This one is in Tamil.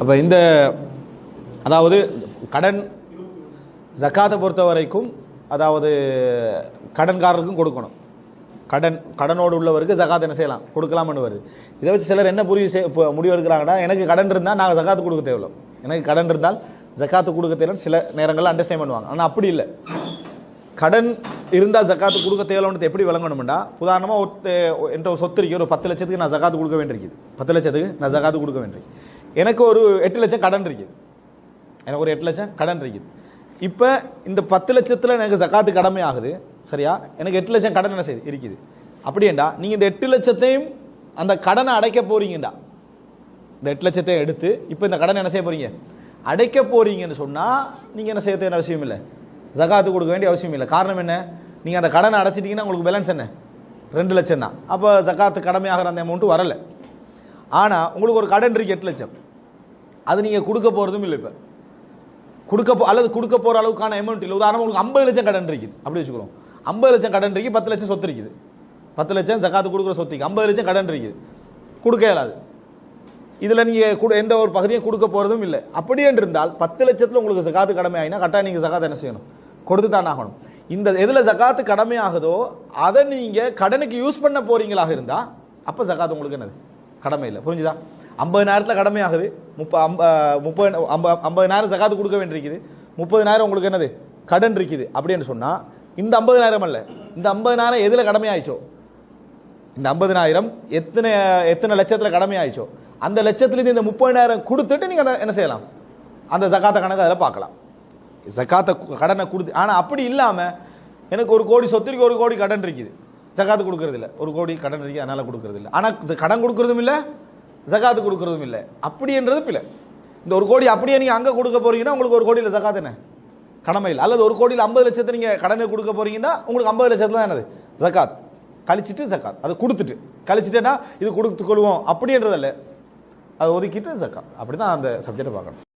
அப்போ இந்த அதாவது கடன் ஜக்காத்தை பொறுத்த வரைக்கும் அதாவது கடன்காரருக்கும் கொடுக்கணும். கடன் கடனோடு உள்ளவருக்கு ஜகாத் என்ன செய்யலாம்? கொடுக்கலாம்னு வருது. இதை வச்சு சிலர் என்ன புரிவு செய் இப்போ முடிவு எடுக்கிறாங்கன்னா எனக்கு கடன் இருந்தால் நாங்கள் ஜகாத்து கொடுக்க தேவையில்லை. எனக்கு கடன் இருந்தால் ஜக்காத்து கொடுக்க தேவையில்லை சில நேரங்களில் அண்டர்ஸ்டாண்ட் பண்ணுவாங்க. ஆனால் அப்படி இல்லை. கடன் இருந்தால் ஜக்காத்து கொடுக்க தேவையில்லைன்னு எப்படி விளங்கணும்னா உதாரணமாக ஒருத்த என்கிட்ட ஒரு சொத்து இருக்கு ஒரு பத்து லட்சத்துக்கு நான் ஜக்காத்து கொடுக்க வேண்டியிருக்குது. பத்து லட்சத்துக்கு நான் ஜக்காத்து கொடுக்க வேண்டியிருக்கு எனக்கு ஒரு எட்டு லட்சம் கடன் இருக்குது. எனக்கு ஒரு எட்டு லட்சம் கடன் இருக்குது. இப்போ இந்த பத்து லட்சத்தில் எனக்கு ஜக்காத்து கடமை ஆகுது. சரியா? எனக்கு எட்டு லட்சம் கடன் என்ன செய்யுது இருக்குது. அப்படியேண்டா நீங்கள் இந்த எட்டு லட்சத்தையும் அந்த கடனை அடைக்க போறீங்கடா இந்த எட்டு லட்சத்தையும் எடுத்து இப்போ இந்த கடனை என்ன செய்ய போறீங்க? அடைக்க போறீங்கன்னு சொன்னால் நீங்கள் என்ன செய்ய தேவையான அவசியம் இல்லை ஜகாத்து கொடுக்க வேண்டிய அவசியம் இல்லை காரணம் என்ன? நீங்கள் அந்த கடனை அடைச்சிட்டிங்கன்னா உங்களுக்கு பேலன்ஸ் என்ன? ரெண்டு லட்சம் தான். அப்போ ஜக்காத்து கடமையாகிற அந்த அமௌண்ட்டு வரல. ஆனால் உங்களுக்கு ஒரு கடன் இருக்குது எட்டு லட்சம். அது நீங்கள் கொடுக்க போகிறதும் இல்லை இப்போ. கொடுக்க போ அல்லது கொடுக்க போகிற அளவுக்கான அமௌண்ட் இல்லை. உதாரணம் உங்களுக்கு ஐம்பது லட்சம் கடன் இருக்குது. அப்படி வச்சுக்கிறோம் ஐம்பது லட்சம் கடன் இருக்கு பத்து லட்சம் சொத்து இருக்குது. பத்து லட்சம் ஜக்காத்து கொடுக்குற சொத்துக்கு ஐம்பது லட்சம் கடன் இருக்குது. கொடுக்க இயலாது. இதில் நீங்கள் கூட எந்த ஒரு பகுதியும் கொடுக்க போகிறதும் இல்லை. அப்படியே இருந்தால் பத்து லட்சத்தில் உங்களுக்கு ஜக்காத்து கடமை ஆகினா கரெக்டாக நீங்கள் ஜக்காத்து என்ன செய்யணும்? கொடுத்து தான் ஆகணும். இந்த எதில் ஜக்காத்து கடமை ஆகுதோ அதை நீங்கள் கடனுக்கு யூஸ் பண்ண போகிறீங்களாக இருந்தால் அப்போ ஜக்காத்து உங்களுக்கு என்னது? கடமை இல்லை. புரிஞ்சுதா? ஐம்பது கடமை ஆகுது முப்ப ஐம்ப முப்பது ஐம்ப ஐம்பதினாயிரம் சகாத்து கொடுக்க வேண்டியிருக்குது. முப்பதினாயிரம் உங்களுக்கு என்னது? கடன் இருக்குது அப்படின்னு சொன்னால் இந்த ஐம்பதுனாயிரம் அல்ல. இந்த ஐம்பதுனாயிரம் எதில் கடமையாயிச்சோ? இந்த ஐம்பதினாயிரம் எத்தனை எத்தனை லட்சத்தில் கடமையாயிச்சோ? அந்த லட்சத்துலேருந்து இந்த முப்பதினாயிரம் கொடுத்துட்டு நீங்கள் என்ன செய்யலாம்? அந்த ஜக்காத்த கணக்கு அதில் பார்க்கலாம். ஜக்காத்த கடனை கொடுத்து ஆனால் அப்படி இல்லாமல் எனக்கு ஒரு கோடி சொத்திற்கு ஒரு கோடி கடன் இருக்குது. ஜக்காத்து கொடுக்குறதில்ல. ஒரு கோடி கடன் இருக்குது அதனால் கொடுக்குறதில்ல. ஆனால் கடன் கொடுக்கறதும் இல்லை ஜகாத்து கொடுக்கறதும் இல்லை. அப்படின்றது பிள்ளை இந்த ஒரு கோடி அப்படியே நீங்கள் அங்கே கொடுக்க போறீங்கன்னா உங்களுக்கு ஒரு கோடியில் ஜகாத் என்ன? கடமை இல்லை. அல்லது ஒரு கோடியில் ஐம்பது லட்சத்தை நீங்கள் கடனை கொடுக்க போறீங்கன்னா உங்களுக்கு ஐம்பது லட்சத்துல தான் என்னது? ஜக்காத். கழிச்சிட்டு ஜக்காத். அதை கொடுத்துட்டு. கழிச்சிட்டேன்னா இது கொடுத்து கொள்வோம். அப்படின்றதல்ல அதை ஒதுக்கிட்டு ஜக்காத். அப்படி தான் அந்த சப்ஜெக்டை பார்க்கணும்.